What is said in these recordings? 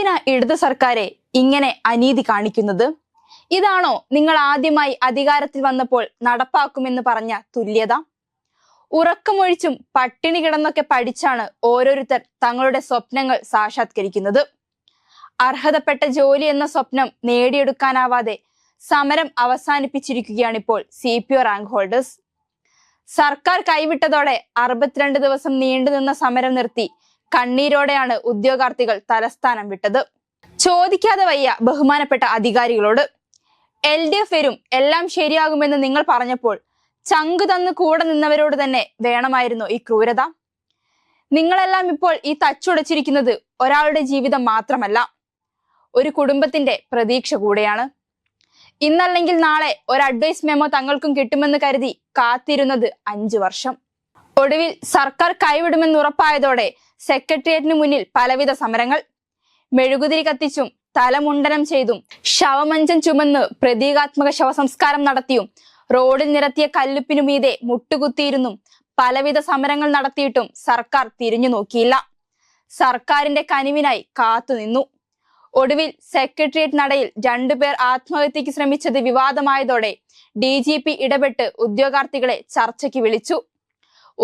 എന്തിനാ ഇടതു സർക്കാരെ ഇങ്ങനെ അനീതി കാണിക്കുന്നത്? ഇതാണോ നിങ്ങൾ ആദ്യമായി അധികാരത്തിൽ വന്നപ്പോൾ നടപ്പാക്കുമെന്ന് പറഞ്ഞ തുല്യത? ഉറക്കമൊഴിച്ചും പട്ടിണി കിടന്നൊക്കെ പഠിച്ചാണ് ഓരോരുത്തർ തങ്ങളുടെ സ്വപ്നങ്ങൾ സാക്ഷാത്കരിക്കുന്നത്. അർഹതപ്പെട്ട ജോലി എന്ന സ്വപ്നം നേടിയെടുക്കാനാവാതെ സമരം അവസാനിപ്പിച്ചിരിക്കുകയാണിപ്പോൾ C P O rank holders സർക്കാർ കൈവിട്ടതോടെ അറുപത്തിരണ്ട് ദിവസം നീണ്ടുനിന്ന സമരം നിർത്തി കണ്ണീരോടെയാണ് ഉദ്യോഗാർത്ഥികൾ തലസ്ഥാനം വിട്ടത്. ചോദിക്കാതെ വയ്യ ബഹുമാനപ്പെട്ട അധികാരികളോട് എൽ ഡി എഫ് വരും എല്ലാം ശരിയാകുമെന്ന് നിങ്ങൾ പറഞ്ഞപ്പോൾ ചങ്ക് തന്ന് കൂടെ നിന്നവരോട് തന്നെ വേണമായിരുന്നു ഈ ക്രൂരത? നിങ്ങളെല്ലാം ഇപ്പോൾ ഈ തച്ചുടച്ചിരിക്കുന്നത് ഒരാളുടെ ജീവിതം മാത്രമല്ല ഒരു കുടുംബത്തിന്റെ പ്രതീക്ഷ കൂടെയാണ്. ഇന്നല്ലെങ്കിൽ നാളെ ഒരു അഡ്വൈസ് മെമ്മോ തങ്ങൾക്കും കിട്ടുമെന്ന് കരുതി കാത്തിരുന്നത് അഞ്ചു വർഷം. ഒടുവിൽ സർക്കാർ കൈവിടുമെന്ന് ഉറപ്പായതോടെ സെക്രട്ടേറിയറ്റിന് മുന്നിൽ പലവിധ സമരങ്ങൾ. മെഴുകുതിരി കത്തിച്ചും തലമുണ്ടനം ചെയ്തും ശവമഞ്ചം ചുമന്ന് പ്രതീകാത്മക ശവസംസ്കാരം നടത്തിയും റോഡിൽ നിരത്തിയ കല്ലുപ്പിനു മീതെ മുട്ടുകുത്തിയിരുന്നും പലവിധ സമരങ്ങൾ നടത്തിയിട്ടും സർക്കാർ തിരിഞ്ഞു നോക്കിയില്ല. സർക്കാരിന്റെ കനിവിനായി കാത്തുനിന്നു ഒടുവിൽ സെക്രട്ടേറിയറ്റ് നടയിൽ രണ്ടുപേർ ആത്മഹത്യക്ക് ശ്രമിച്ചത് വിവാദമായതോടെ ഡി ഇടപെട്ട് ഉദ്യോഗാർത്ഥികളെ ചർച്ചയ്ക്ക് വിളിച്ചു.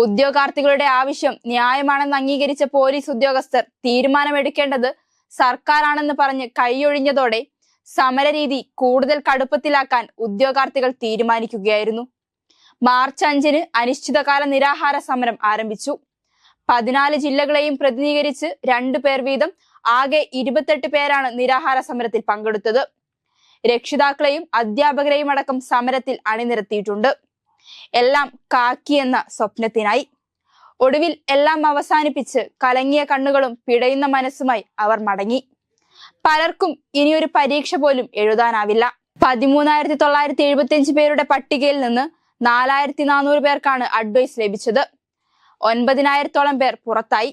ഉദ്യോഗാർത്ഥികളുടെ ആവശ്യം ന്യായമാണെന്ന് അംഗീകരിച്ച പോലീസ് ഉദ്യോഗസ്ഥർ തീരുമാനമെടുക്കേണ്ടത് സർക്കാരാണെന്ന് പറഞ്ഞ് കൈയൊഴിഞ്ഞതോടെ സമരരീതി കൂടുതൽ കടുപ്പത്തിലാക്കാൻ ഉദ്യോഗാർത്ഥികൾ തീരുമാനിക്കുകയായിരുന്നു. മാർച്ച് അഞ്ചിന് അനിശ്ചിതകാല നിരാഹാര സമരം ആരംഭിച്ചു. പതിനാല് ജില്ലകളെയും പ്രതിനിധീകരിച്ച് രണ്ടു പേർ വീതം ആകെ ഇരുപത്തെട്ട് പേരാണ് നിരാഹാര സമരത്തിൽ പങ്കെടുത്തത്. രക്ഷിതാക്കളെയും അധ്യാപകരെയും അടക്കം സമരത്തിൽ അണിനിരത്തിയിട്ടുണ്ട്. എല്ലാം കാക്കിയെന്ന സ്വപ്നത്തിനായി. ഒടുവിൽ എല്ലാം അവസാനിപ്പിച്ച് കലങ്ങിയ കണ്ണുകളും പിടയുന്ന മനസ്സുമായി അവർ മടങ്ങി. പലർക്കും ഇനിയൊരു പരീക്ഷ പോലും എഴുതാനാവില്ല. പതിമൂന്നായിരത്തി തൊള്ളായിരത്തി എഴുപത്തി അഞ്ച് പേരുടെ പട്ടികയിൽ നിന്ന് നാലായിരത്തി നാനൂറ് പേർക്കാണ് അഡ്വൈസ് ലഭിച്ചത്. ഒൻപതിനായിരത്തോളം പേർ പുറത്തായി.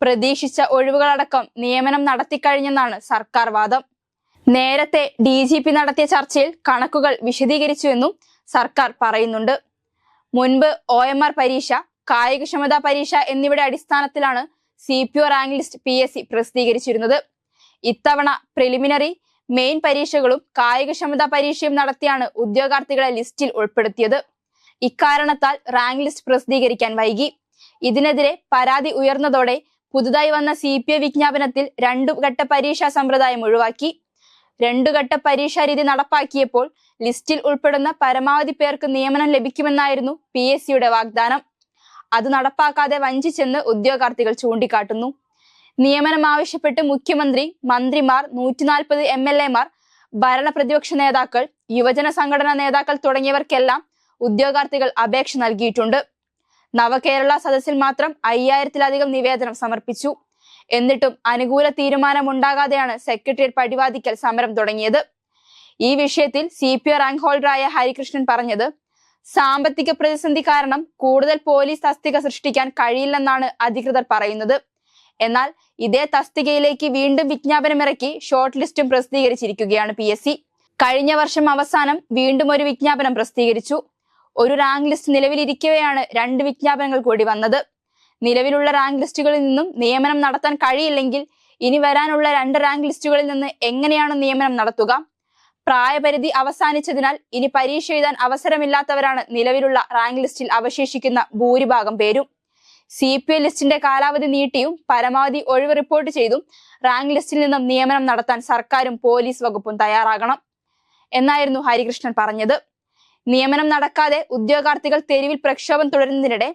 പ്രതീക്ഷിച്ച ഒഴിവുകളടക്കം നിയമനം നടത്തിക്കഴിഞ്ഞെന്നാണ് സർക്കാർ വാദം. നേരത്തെ ഡി നടത്തിയ ചർച്ചയിൽ കണക്കുകൾ വിശദീകരിച്ചുവെന്നും സർക്കാർ പറയുന്നുണ്ട്. മുൻപ് ഒ എം ആർ പരീക്ഷ കായികക്ഷമതാ പരീക്ഷ എന്നിവയുടെ അടിസ്ഥാനത്തിലാണ് C P O rank list P S C പ്രസിദ്ധീകരിച്ചിരുന്നത്. ഇത്തവണ പ്രിലിമിനറി മെയിൻ പരീക്ഷകളും കായികക്ഷമതാ പരീക്ഷയും നടത്തിയാണ് ഉദ്യോഗാർത്ഥികളെ ലിസ്റ്റിൽ ഉൾപ്പെടുത്തിയത്. ഇക്കാരണത്താൽ റാങ്ക് ലിസ്റ്റ് പ്രസിദ്ധീകരിക്കാൻ വൈകി. ഇതിനെതിരെ പരാതി ഉയർന്നതോടെ പുതുതായി വന്ന സി പി ഐ വിജ്ഞാപനത്തിൽ രണ്ടു ഘട്ട പരീക്ഷാ സമ്പ്രദായം ഒഴിവാക്കി. രണ്ടു ഘട്ട പരീക്ഷാ രീതി നടപ്പാക്കിയപ്പോൾ ലിസ്റ്റിൽ ഉൾപ്പെടുന്ന പരമാവധി പേർക്ക് നിയമനം ലഭിക്കുമെന്നായിരുന്നു പി എസ് സിയുടെ വാഗ്ദാനം. അത് നടപ്പാക്കാതെ വഞ്ചിച്ചെന്ന് ഉദ്യോഗാർത്ഥികൾ ചൂണ്ടിക്കാട്ടുന്നു. നിയമനം ആവശ്യപ്പെട്ട് മുഖ്യമന്ത്രി മന്ത്രിമാർ നൂറ്റിനാൽപ്പത് എം എൽ എമാർ ഭരണ പ്രതിപക്ഷ നേതാക്കൾ യുവജന സംഘടനാ നേതാക്കൾ തുടങ്ങിയവർക്കെല്ലാം ഉദ്യോഗാർത്ഥികൾ അപേക്ഷ നൽകിയിട്ടുണ്ട്. നവകേരള സദസ്സിൽ മാത്രം അയ്യായിരത്തിലധികം നിവേദനം സമർപ്പിച്ചു. എന്നിട്ടും അനുകൂല തീരുമാനമുണ്ടാകാതെയാണ് സെക്രട്ടേറിയറ്റ് പടിവാദിക്കൽ സമരം തുടങ്ങിയത്. ഈ വിഷയത്തിൽ സി പി ഒ റാങ്ക് ഹോൾഡറായ ഹരികൃഷ്ണൻ പറഞ്ഞത് സാമ്പത്തിക പ്രതിസന്ധി കാരണം കൂടുതൽ പോലീസ് തസ്തിക സൃഷ്ടിക്കാൻ കഴിയില്ലെന്നാണ് അധികൃതർ പറയുന്നത്. എന്നാൽ ഇതേ തസ്തികയിലേക്ക് വീണ്ടും വിജ്ഞാപനമിറക്കി ഷോർട്ട് ലിസ്റ്റും പ്രസിദ്ധീകരിച്ചിരിക്കുകയാണ് പി എസ് സി കഴിഞ്ഞ വർഷം അവസാനം വീണ്ടും ഒരു വിജ്ഞാപനം പ്രസിദ്ധീകരിച്ചു. ഒരു റാങ്ക് ലിസ്റ്റ് നിലവിലിരിക്കവെയാണ് രണ്ട് വിജ്ഞാപനങ്ങൾ കൂടി വന്നത്. നിലവിലുള്ള റാങ്ക് ലിസ്റ്റുകളിൽ നിന്നും നിയമനം നടത്താൻ കഴിയില്ലെങ്കിൽ ഇനി വരാനുള്ള രണ്ട് റാങ്ക് ലിസ്റ്റുകളിൽ നിന്ന് എങ്ങനെയാണ് നിയമനം നടത്തുക? പ്രായപരിധി അവസാനിച്ചതിനാൽ ഇനി പരീക്ഷ എഴുതാൻ അവസരമില്ലാത്തവരാണ് നിലവിലുള്ള റാങ്ക് ലിസ്റ്റിൽ അവശേഷിക്കുന്ന ഭൂരിഭാഗം പേരും. സി പി എൽ ലിസ്റ്റിന്റെ കാലാവധി നീട്ടിയും പരമാവധി ഒഴിവ് റിപ്പോർട്ട് ചെയ്തും റാങ്ക് ലിസ്റ്റിൽ നിന്നും നിയമനം നടത്താൻ സർക്കാരും പോലീസ് വകുപ്പും തയ്യാറാകണം എന്നായിരുന്നു ഹരികൃഷ്ണൻ പറഞ്ഞത്. നിയമനം നടക്കാതെ ഉദ്യോഗാർത്ഥികൾ തെരുവിൽ പ്രക്ഷോഭം തുടരുന്നതിനിടെ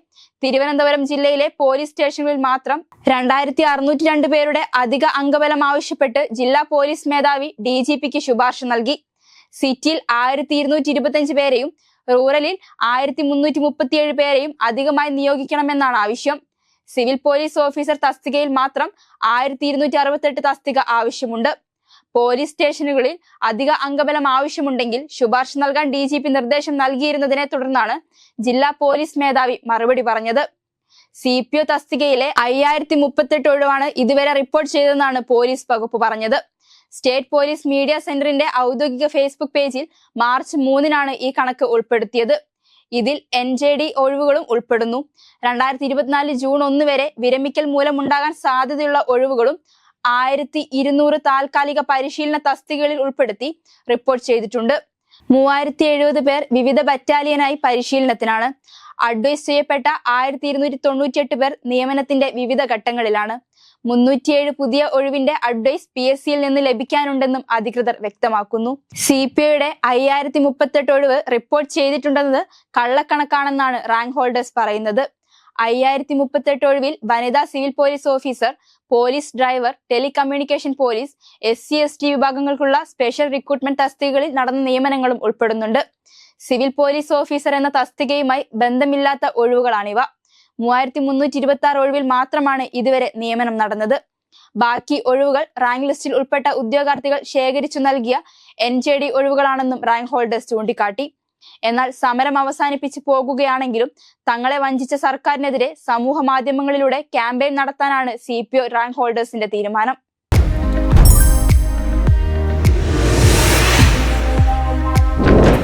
തിരുവനന്തപുരം ജില്ലയിലെ പോലീസ് സ്റ്റേഷനുകളിൽ മാത്രം രണ്ടായിരത്തി അറുന്നൂറ്റി രണ്ട് പേരുടെ അധിക അംഗബലം ആവശ്യപ്പെട്ട് ജില്ലാ പോലീസ് മേധാവി ഡി ശുപാർശ നൽകി. സിറ്റിയിൽ ആയിരത്തി ഇരുന്നൂറ്റി ഇരുപത്തിയഞ്ച് പേരെയും റൂറലിൽ ആയിരത്തി മുന്നൂറ്റി മുപ്പത്തിയേഴ് പേരെയും അധികമായി നിയോഗിക്കണമെന്നാണ് ആവശ്യം. സിവിൽ പോലീസ് ഓഫീസർ തസ്തികയിൽ മാത്രം ആയിരത്തി ഇരുന്നൂറ്റി അറുപത്തെട്ട് തസ്തിക ആവശ്യമുണ്ട്. പോലീസ് സ്റ്റേഷനുകളിൽ അധിക അംഗബലം ആവശ്യമുണ്ടെങ്കിൽ ശുപാർശ നൽകാൻ ഡി ജി പി നിർദ്ദേശം നൽകിയിരുന്നതിനെ തുടർന്നാണ് ജില്ലാ പോലീസ് മേധാവി മറുപടി പറഞ്ഞത്. സി പി ഒ തസ്തികയിലെ അയ്യായിരത്തി മുപ്പത്തെട്ട് ഒഴിവാണ് ഇതുവരെ റിപ്പോർട്ട് ചെയ്തതെന്നാണ് പോലീസ് വകുപ്പ് പറഞ്ഞത്. സ്റ്റേറ്റ് പോലീസ് മീഡിയ സെന്ററിന്റെ ഔദ്യോഗിക ഫേസ്ബുക്ക് പേജിൽ മാർച്ച് മൂന്നിനാണ് ഈ കണക്ക് ഉൾപ്പെടുത്തിയത്. ഇതിൽ എൻ ജെ ഡി ഒഴിവുകളും ഉൾപ്പെടുന്നു. രണ്ടായിരത്തി ഇരുപത്തിനാല് ജൂൺ ഒന്ന് വരെ വിരമിക്കൽ മൂലമുണ്ടാകാൻ സാധ്യതയുള്ള ഒഴിവുകളും ആയിരത്തി ഇരുന്നൂറ് താൽക്കാലിക പരിശീലന തസ്തികകളിൽ ഉൾപ്പെടുത്തി റിപ്പോർട്ട് ചെയ്തിട്ടുണ്ട്. മൂവായിരത്തി എഴുപത് പേർ വിവിധ ബറ്റാലിയനായി പരിശീലനത്തിനാണ്. അഡ്വൈസ് ചെയ്യപ്പെട്ട ആയിരത്തി ഇരുന്നൂറ്റി തൊണ്ണൂറ്റിയെട്ട് പേർ നിയമനത്തിന്റെ വിവിധ ഘട്ടങ്ങളിലാണ്. മുന്നൂറ്റിയേഴ് പുതിയ ഒഴിവിന്റെ അഡ്വൈസ് പി എസ് സിയിൽ നിന്ന് ലഭിക്കാനുണ്ടെന്നും അധികൃതർ വ്യക്തമാക്കുന്നു. സി പി ഐയുടെ അയ്യായിരത്തി മുപ്പത്തെട്ട് ഒഴിവ് റിപ്പോർട്ട് ചെയ്തിട്ടുണ്ടെന്നത് കള്ളക്കണക്കാണെന്നാണ് റാങ്ക് ഹോൾഡേഴ്സ് പറയുന്നത്. അയ്യായിരത്തി മുപ്പത്തെട്ട് ഒഴിവിൽ വനിതാ civil police officer police driver telecommunication police S C S T വിഭാഗങ്ങൾക്കുള്ള special recruitment തസ്തികകളിൽ നടന്ന നിയമനങ്ങളും ഉൾപ്പെടുന്നുണ്ട്. സിവിൽ പോലീസ് ഓഫീസർ എന്ന തസ്തികയുമായി ബന്ധമില്ലാത്ത ഒഴിവുകളാണിവ. മൂവായിരത്തി മുന്നൂറ്റി ഇരുപത്തി ആറ് ഒഴിവിൽ മാത്രമാണ് ഇതുവരെ നിയമനം നടന്നത്. ബാക്കി ഒഴിവുകൾ റാങ്ക് ലിസ്റ്റിൽ ഉൾപ്പെട്ട ഉദ്യോഗാർത്ഥികൾ ശേഖരിച്ചു നൽകിയ എൻ ജെ ഡി ഒഴിവുകളാണെന്നും റാങ്ക് ഹോൾഡേഴ്സ് ചൂണ്ടിക്കാട്ടി. എന്നാൽ സമരം അവസാനിപ്പിച്ച് പോകുകയാണെങ്കിലും തങ്ങളെ വഞ്ചിച്ച സർക്കാരിനെതിരെ സമൂഹ മാധ്യമങ്ങളിലൂടെ ക്യാമ്പയിൻ നടത്താനാണ് സി പി ഒ റാങ്ക് ഹോൾഡേഴ്സിന്റെ തീരുമാനം.